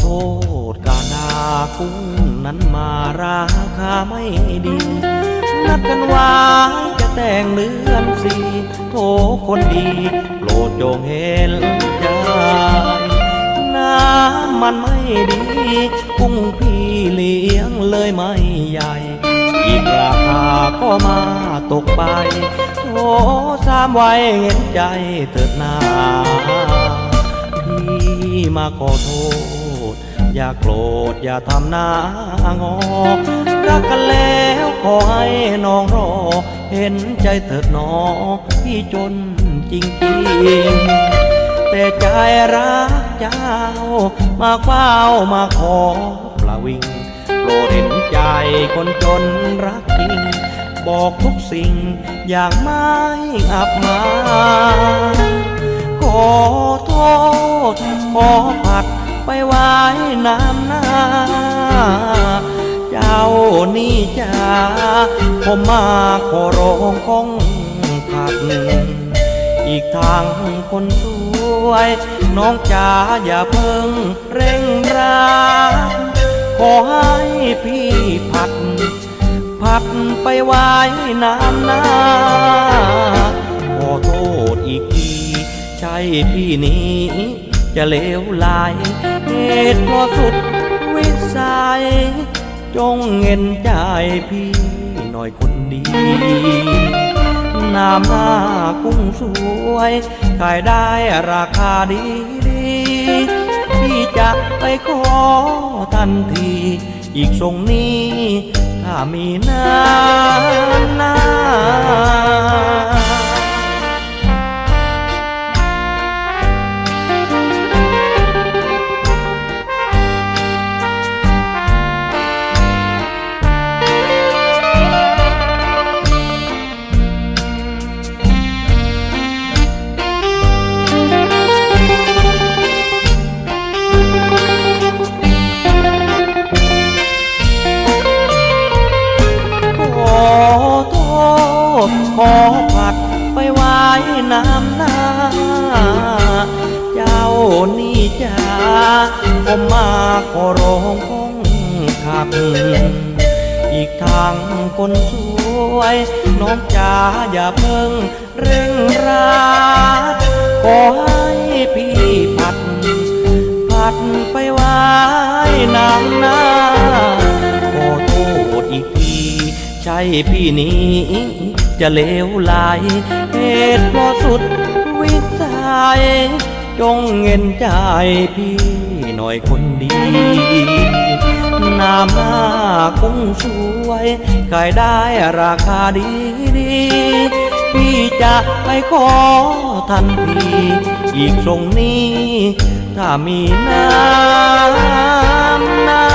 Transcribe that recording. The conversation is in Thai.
โทษกานากุ้งนั้นมาราคาไม่ดี นัดกันไว้จะแต่งเลือนสีโทคนดี โปรดจงเห็นใจน้ำมันไม่ดี กุ้งพี่เลี้ยงเลยไม่ใหญ่อีกราคาก็มาตกไปโทสามไว้เห็นใจเถิดนาพี่มาขอโทษ อย่าโกรธอย่าทำหน้างอ รักกันแล้วขอให้น้องรอ เห็นใจเถิดหนอพี่จนจริงๆแต่ใจรักเจ้า มาเฝ้ามาขอประวิงโปรดเห็นใจคนจนรักจริง บอกทุกสิ่งอย่างไม่อับมาขอโทษขอผัด ไปไว้น้ำหน้า เจ้านี่จ้าผมมาขอร้องคงขัด อีกทางคนสวย น้องจ๋าอย่าเพิ่งเร่งรักขอให้พี่ผัด ผัดไปไว้น้ำหน้า ขอโทษอีกที ใช่พี่นี้ จะเลวไหลเหตุเพราะสุดวิสัย จงเงินใจพี่หน่อยคนดี น้ำหน้ากุ้งสวย ขายได้ราคาดีดี พี่จะไปขอทันที อีกทรงนี้ ถ้ามีน้ำหน้า ขอผัดไปไว้น้ำหน้า เจ้านี่จ้าผมมาขอร้องคงขัดอีกทางคนสวย น้องจ๋าอย่าเพิ่งเร่งรัดขอให้พี่ผัด ผัดไปไว้น้ำหน้าขอโทษอีกทีใช่พี่นี้ จะเลวไหลเหตุเพราะสุดวิสัยจงเงินใจพี่หน่อยคนดี น้ำหน้ากุ้งสวยขายได้ราคาดีดี พี่จะไปขอทันที อีกทรงนี้ ถ้ามีน้ำหน้า